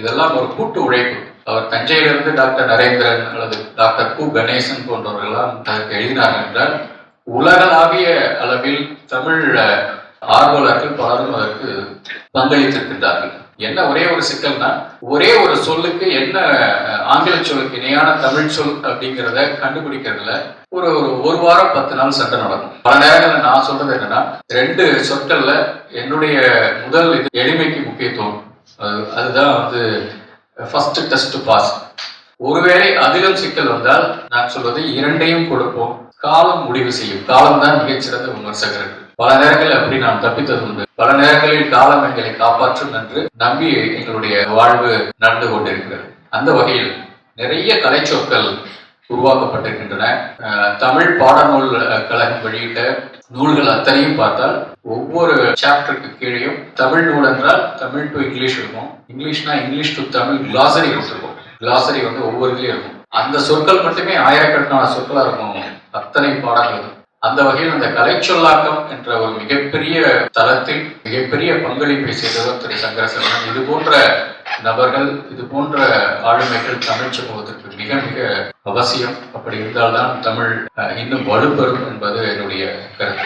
இதெல்லாம் ஒரு கூட்டு உழைப்பு. அவர் தஞ்சையிலிருந்து டாக்டர் நரேந்திரன் அல்லது டாக்டர் கு. கணேசன் போன்றவர்கள்லாம் அதற்கு எழுதினார்கள் என்றால் உலகளாவிய அளவில் தமிழ் ஆர்வலர்கள் பலரும் அதற்கு பங்களித்திருக்கின்றார்கள். என்ன ஒரே ஒரு சிக்கல்னா ஒரே ஒரு சொல்லுக்கு என்ன ஆங்கில சொல்லுக்கு இணையான தமிழ் சொல் அப்படிங்கிறத கண்டுபிடிக்கிறதுல ஒரு ஒரு ஒரு வாரம் பத்து நாள் சண்டை நடக்கும். பல நேரங்களில் நான் சொல்றது என்னன்னா ரெண்டு சொற்கள்ல என்னுடைய முதல் இது எளிமைக்கு முக்கியத்துவம். அதுதான் வந்து ஃபர்ஸ்ட் டெஸ்ட் பாஸ் ஒருவேளை அதிலும் சிக்கல் வந்தால் நான் சொல்வது இரண்டையும் கொடுப்போம். காலம் முடிவு செய்யும். காலம் தான் மிகச்சிறந்த விமர்சகர்கள் பல நேரங்களில் அப்படி நான் தப்பித்தது உண்டு. பல நேரங்களில் காலம் எங்களை காப்பாற்றும் என்று நம்பி எங்களுடைய வாழ்வு நடந்து கொண்டிருக்கிறது. அந்த வகையில் நிறைய கலைச்சொற்கள் உருவாக்கப்பட்டிருக்கின்றன. தமிழ் பாடநூல் கழகம் வெளியிட்ட நூல்கள் அத்தனையும் பார்த்தால் ஒவ்வொரு சாப்டருக்கு கீழேயும் தமிழ் நூல் என்றால் தமிழ் டு இங்கிலீஷ் இருக்கும். இங்கிலீஷ்னா இங்கிலீஷ் டு தமிழ் கிளாசரி இருக்கும் கிளாசரி வந்து ஒவ்வொரு இதுலயும் இருக்கும். அந்த சொற்கள் மட்டுமே ஆயிரக்கணக்கான சொற்களா இருக்கும். அத்தனை பாடங்கள் அந்த வகையில் அந்த கலைச்சொல்லாக்கம் என்ற ஒரு மிகப்பெரிய தளத்தில் மிகப்பெரிய பங்களிப்பை செய்தவர் திரு சங்கரசரணன் இது போன்ற நபர்கள் இது போன்ற ஆளுமைகள் தமிழ் சமூகத்திற்கு மிக மிக அவசியம். அப்படி இருந்தால்தான் தமிழ் அஹ், இன்னும் வலுப்பெறும் என்பது என்னுடைய கருத்து.